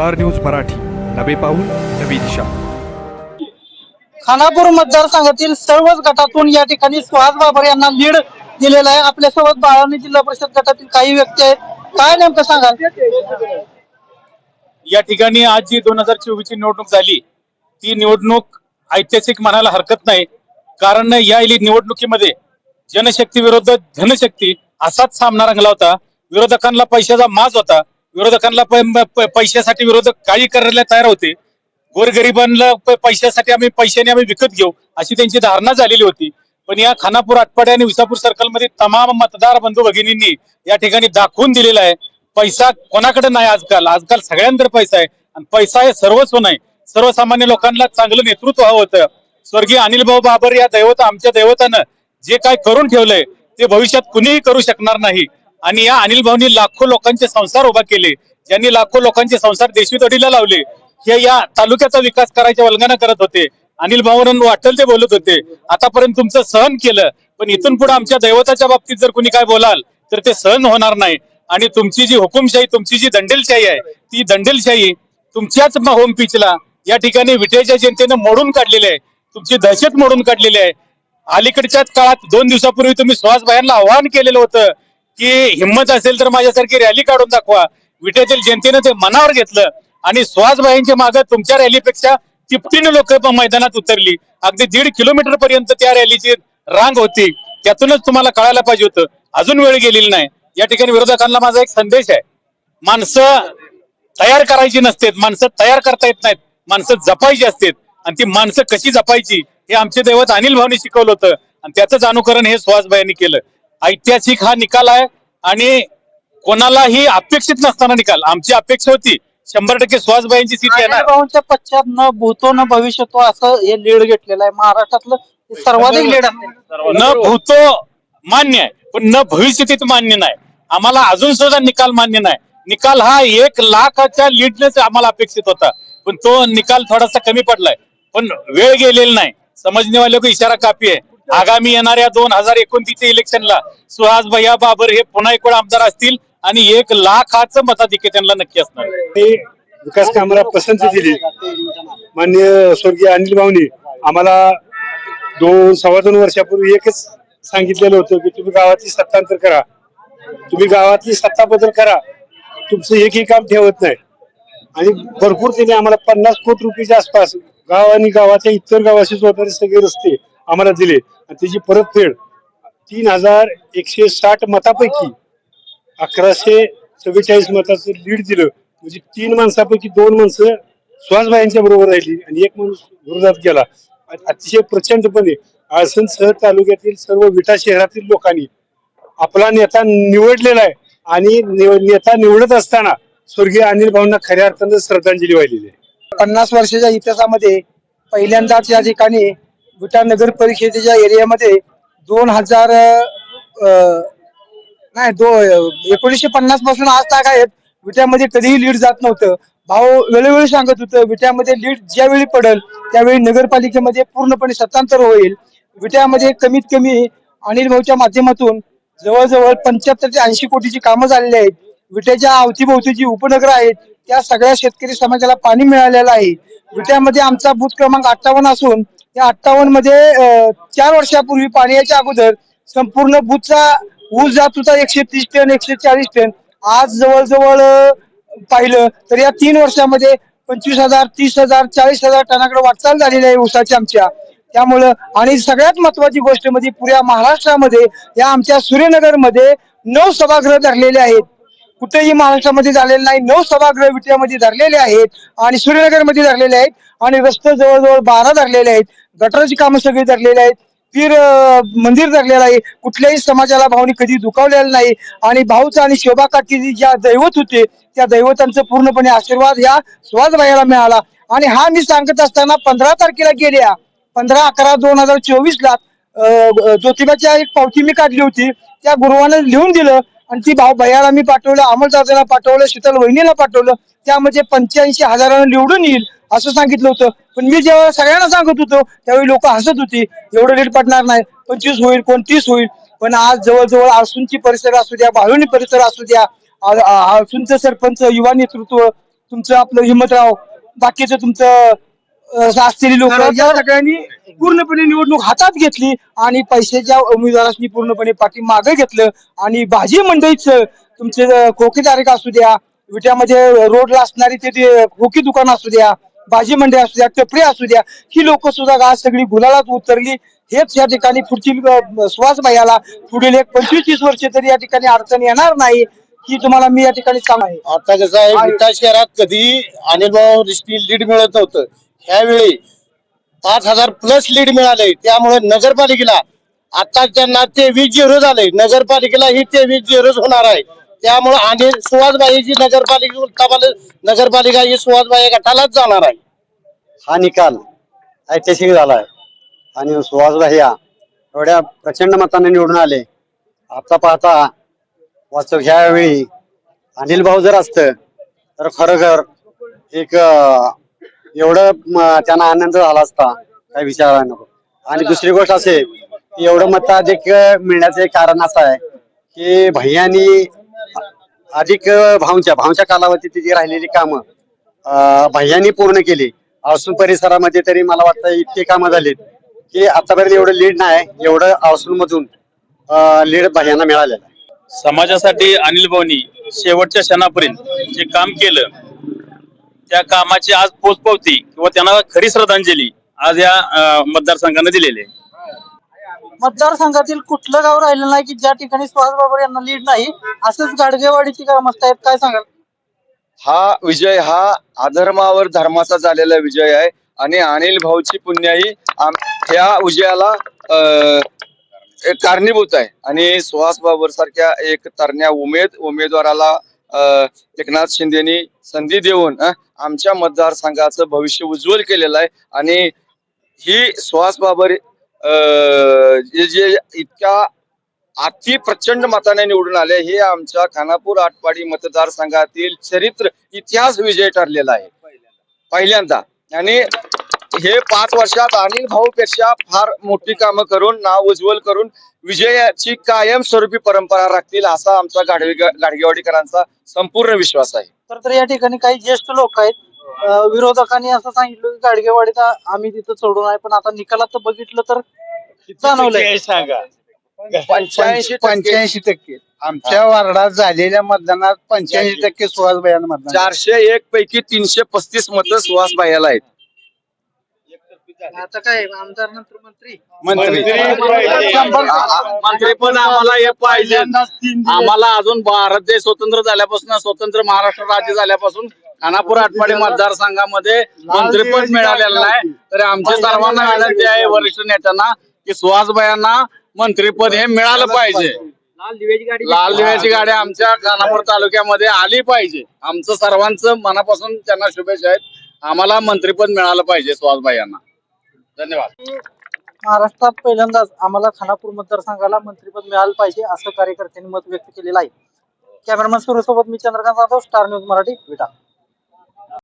Star news Marathi. नवे पाऊल नवी दिशा. खानापूर मतदारसंघातील सर्वच गटातून या ठिकाणी सुहास बाबर यांना लीड दिलेला आहे. आपल्यासोबत बाळावणी जिल्हा परिषद गटातील काही व्यक्ती आहेत. काय नेमकं सांगाल? या ठिकाणी आज जी दोन हजार चोवीस ची निवडणूक झाली ती निवडणूक ऐतिहासिक म्हणायला हरकत नाही. कारण या इली- निवडणुकीमध्ये जनशक्ती विरुद्ध धनशक्ती असाच सामना रंगला होता. विरोधकांना पैशाचा माज होता. विरोधकांना प- प- पैशासाठी विरोधक काही करायला तयार होते. गोरगरिबांना प- पैशासाठी आम्ही पैशाने आम्ही विकत घेऊ अशी त्यांची धारणा झालेली होती. पण या खानापूर आटपाडी आणि विसापूर सर्कलमध्ये तमाम मतदार बंधू भगिनींनी या ठिकाणी दाखवून दिलेला आहे पैसा कोणाकडे नाही आजकाल. आजकाल सगळ्यांकडे पैसा आहे आणि पैसा हे सर्वस्व नाही. सर्वसामान्य लोकांना चांगलं नेतृत्व हवं होतं. स्वर्गीय अनिल भाऊ बाबर या दैवत आमच्या दैवतानं जे काय करून ठेवलंय ते भविष्यात कुणीही करू शकणार नाही. आणि या अनिल भाऊनी लाखो लोकांचे संसार उभा केले. ज्यांनी लाखो लोकांचे संसार देशवितडीला लावले हे या तालुक्याचा विकास करायच्या वल्गना करत होते. अनिल भाऊन वाटल ते बोलत होते. आतापर्यंत तुमचं सहन केलं पण इथून पुढे आमच्या दैवताच्या बाबतीत जर कुणी काय बोलाल तर ते सहन होणार नाही. आणि तुमची जी हुकुमशाही तुमची जी दंडेलशाही आहे ती दंडेलशाही तुमच्याच होम पिचला. या ठिकाणी विटेच्या जनतेनं मोडून काढलेली आहे. तुमची दहशत मोडून काढलेली आहे. अलीकडच्याच काळात दोन दिवसापूर्वी तुम्ही सुहासभाईंना आवाहन केलेलं होतं की हिंमत असेल तर माझ्यासारखी रॅली काढून दाखवा. विठ्यातील जनतेनं ते मनावर घेतलं आणि सुहासभाईंच्या मागे तुमच्या रॅलीपेक्षा तिपटीने लोक मैदानात उतरली. अगदी दीड किलोमीटर पर्यंत त्या रॅलीची रांग होती. त्यातूनच तुम्हाला कळायला पाहिजे होतं. अजून वेळ गेलेली नाही. या ठिकाणी विरोधकांना माझा एक संदेश आहे. माणसं तयार करायची नसतेत. माणसं तयार करता येत नाहीत. माणसं जपायची असतात. आणि ती माणसं कशी जपायची हे आमचे दैवत अनिल भाऊनी शिकवलं होतं. आणि त्याचंच अनुकरण हे सुहासबाईंनी केलं. ऐतिहासिक हा निकाल आहे आणि कोणालाही अपेक्षित नसताना निकाल. आमची अपेक्षा होती शंभर टक्के सुहासभाईंची सीट येणार. भाऊंच्या पश्चात न भूतो न भविष्यतो असं हे लीड घेतलेलं आहे. महाराष्ट्रातलं सर्वाधिक लीड आहे न भूतो मान्य आहे पण न भविष्यतीत मान्य नाही. आम्हाला अजून सुद्धा निकाल मान्य नाही. निकाल हा एक लाखाच्या लीडनेच आम्हाला अपेक्षित होता. पण तो निकाल थोडासा कमी पडलाय. पण वेळ गेलेला नाही. समजणे वाले को इशारा काफी आहे. आगामी येणाऱ्या दोन हजार एकोणतीसच्या इलेक्शनला सुहास भैया बाबर हे पुन्हा एक वेळ आमदार असतील आणि एक लाखाचं मताधिक्य त्यांना नक्की असणार. ते विकास कामाला पसंती दिली. माननीय स्वर्गीय अनिल भाऊनी आम्हाला दोन सव्वा दोन वर्षापूर्वी एकच सांगितलेलं होतं की तुम्ही गावातली सत्तांतर करा. तुम्ही गावातली सत्ता बदल करा. तुमचं एकही काम ठेवत नाही. आणि भरपूर त्याने आम्हाला पन्नास कोटी रुपयाच्या आसपास गाव आणि गावाच्या इतर गावाशी जोडणारे सगळे रस्ते आम्हाला दिले. आणि त्याची परतफेड तीन हजार एकशे साठ मतापैकी अकराशे चव्वेचाळीस मताचं लीड दिलं. म्हणजे तीन माणसापैकी दोन माणसं सुहासबाईंच्या बरोबर राहिली आणि एक माणूस विरोधात गेला. अतिशय प्रचंडपणे आळसण शहर तालुक्यातील सर्व विटा शहरातील लोकांनी आपला नेता निवडलेला आहे आणि नेता निवडत असताना स्वर्गीय अनिल भाऊंना खऱ्या अर्थानं श्रद्धांजली वाहिलेली आहे. पन्नास वर्षाच्या इतिहासामध्ये पहिल्यांदाच या ठिकाणी विटा नगर परिषदेच्या एरियामध्ये दोन हजार नाही दो एकोणीसशे पन्नासपासून आज तक आहेत. विट्यामध्ये कधीही लीड जात नव्हतं. भाऊ वेळोवेळी सांगत होतं विट्यामध्ये लीड ज्यावेळी पडेल त्यावेळी नगरपालिकेमध्ये पूर्णपणे सत्तांतर होईल. विट्यामध्ये कमीत कमी अनिल भाऊच्या माध्यमातून जवळजवळ पंच्याहत्तर ते ऐंशी कोटीची कामं झालेली आहेत. विट्याच्या अवतीभोवती जी उपनगर आहेत. त्या सगळ्या शेतकरी समाजाला पाणी मिळालेलं आहे. विट्यामध्ये आमचा बूथ क्रमांक अठ्ठावन्न असून त्या अठ्ठावन्नमध्ये चार वर्षापूर्वी पाण्याच्या अगोदर संपूर्ण बूथचा ऊस जात होता एकशे तीस टन एकशे चाळीस टन. आज जवळजवळ पाहिलं तर या तीन वर्षामध्ये पंचवीस हजार तीस हजार चाळीस हजार टनाकडे वाटचाल झालेली आहे ऊसाची आमच्या. त्यामुळं आणि सगळ्यात महत्वाची गोष्ट म्हणजे पुऱ्या महाराष्ट्रामध्ये या आमच्या सूर्यनगरमध्ये नऊ सभागृह धरलेले आहेत. कुठेही महाराष्ट्रामध्ये झालेले नाही. नऊ सभागृह विट्यामध्ये धरलेले आहेत आणि सूर्यनगरमध्ये धरलेले आहेत आणि रस्ते जवळजवळ बारा धरलेले आहेत. गटराची कामं सगळी धरलेली आहेत. पीर मंदिर धरलेलं आहे. कुठल्याही समाजाला भाऊनी कधी दुखावलेलं नाही. आणि भाऊचा आणि शोभा ज्या दैवत होते त्या दैवतांचं पूर्णपणे आशीर्वाद या सुहास भाईला मिळाला. आणि हा मी सांगत असताना पंधरा तारखेला गेल्या पंधरा अकरा दोन हजार चोवीस ला ज्योतिबाची एक पावती मी काढली होती. त्या गुरुवानं लिहून दिलं आणि ती भाऊ भैयाला मी पाठवलं अमोलदादाला पाठवलं शीतल वहिनीला पाठवलं त्यामध्ये पंच्याऐंशी हजारानं निवडून येईल असं सांगितलं होतं. पण मी जेव्हा सगळ्यांना सांगत होतो त्यावेळी लोक हसत होती एवढं लीड पडणार नाही पंचवीस होईल कोण तीस होईल. पण आज जवळजवळ आळसूंची परिसर असू द्या बाळुणी परिसर असू द्या आ- आ- आळसूंचं सरपंच युवा नेतृत्व तुमचं आपलं हिम्मतराव बाकीचं तुमचं असलेली लोक या सगळ्यांनी पूर्णपणे निवडणूक हातात घेतली आणि पैशाच्या उमेदवारांनी पूर्णपणे पाठी मागे घेतलं. आणि भाजी मंडईच तुमचे खोकी तारीख असू द्या विट्यामध्ये रोडला असणारी ते खोकी दुकान असू द्या भाजी मंडई असू द्या टपरी असू द्या ही लोक सुद्धा आज सगळी गुलालात उतरली. हेच या ठिकाणी पुढची अं, सुहास पुढील एक पंचवीस तीस वर्ष तरी या ठिकाणी अडचण येणार नाही ही तुम्हाला मी या ठिकाणी सांग आहे आता कसं आहे विटा शहरात कधी अनिल भाऊ लीड मिळत नव्हतं. ह्यावेळी पाच हजार प्लस लीड मिळाले. त्यामुळे नगरपालिकेला आता त्यांना तेवीस झिरो झाले. नगरपालिकेला ही तेवीस झिरोच होणार आहे. त्यामुळे आणि सुहासबाईची नगरपालिका नगरपालिका ही सुहासबाई गटालाच जाणार आहे. हा निकाल ऐतिहासिक झालाय. आणि सुहासबाई एवढ्या प्रचंड मताने निवडून आले. आता पाहता वाचक ह्यावेळी अनिल भाऊ जर असतं तर खरोखर एक एवढं त्यांना आनंद झाला असता. काही विचारायला नको. आणि दुसरी गोष्ट असे की एवढं मत अधिक मिळण्याचं एक कारण असं आहे की भैयानी अधिक भाऊंच्या भाऊंच्या कालावधीत जी राहिलेली कामं भैयानी पूर्ण केली. आळसून परिसरामध्ये तरी मला वाटतं इतके कामं झालीत की आतापर्यंत एवढं लीड नाही एवढं आळसून मधून लीड भैयांना मिळालेलं आहे. समाजासाठी अनिल भाऊनी शेवटच्या क्षणापर्यंत जे काम केलं त्या कामाची आज पोचपावती किंवा त्यांना खरी श्रद्धांजली आज या मतदारसंघानं दिलेली आहे. मतदारसंघातील कुठलं गाव राहिलं नाही की ज्या ठिकाणी सुहास बाबर यांना लीड नाही असंच गाडगेवाडीची ग्रामस्थ आहेत काय सांगाल? हा विजय हा अधर्मावर धर्माचा झालेला विजय आहे आणि अनिल भाऊची पुण्याई आम- ह्या विजयाला अं, एक कारणीभूत आहे. आणि सुहास बाबर सारख्या एक तरण्या उमेद उमेदवाराला एकनाथ शिंदेनी संधी देऊन आमच्या मतदारसंघाचं भविष्य उज्ज्वल केलेलं आहे. आणि ही सुहास बाबर अं, जे जे इतक्या अति प्रचंड मताने निवडून आले हे आमच्या खानापूर आटपाडी मतदारसंघातील चरित्र इतिहास विजय ठरलेला आहे. पहिल्यांदा. आणि हे पाच वर्षात अनिल भाऊ पेक्षा फार मोठी कामं करून नाव उज्ज्वल करून विजयाची कायमस्वरूपी परंपरा राखतील असा आमचा गाडवे गाडगेवाडीकरांचा संपूर्ण विश्वास आहे. तर तर या ठिकाणी काही ज्येष्ठ लोक आहेत. अं, विरोधकांनी असं सांगितलं की गाडगेवाडीत आम्ही तिथं सोडून आहे पण आता निकालात बघितलं तर जाणवलंय. सांगा? पंच्याऐंशी पंच्याऐंशी टक्के. आमच्या वार्डात झालेल्या मतदानात पंच्याऐंशी टक्के सुहासबाईंना मतदान चारशे एक पैकी तीनशे पस्तीस मतं सुहास भाईला आहेत. आता काय आमदार नंतर मंत्री? मंत्री. पण आम्हाला हे पाहिजे. आम्हाला अजून भारत देश स्वतंत्र झाल्यापासून स्वतंत्र महाराष्ट्र राज्य झाल्यापासून खानापूर आटपाडी मतदारसंघामध्ये मंत्रीपद मिळालेलं नाही. तर आमच्या सर्वांना विनंती आहे वरिष्ठ नेत्यांना की सुहासबाईंना मंत्रीपद हे मिळालं पाहिजे. लाल दिव्याची गाडी आमच्या खानापूर तालुक्यामध्ये आली पाहिजे. आमचं सर्वांचं मनापासून त्यांना शुभेच्छा आहेत. आम्हाला मंत्रीपद मिळालं पाहिजे सुहासबाईंना धन्यवाद. महाराष्ट्रात पहिल्यांदाच आम्हाला खानापूर मतदारसंघाला मंत्रीपद मिळालं पाहिजे असं कार्यकर्त्यांनी मत व्यक्त केलेलं आहे. कॅमेरामॅन सुरू सोबत मी चंद्रकांत जाधव स्टार न्यूज मराठी विटा.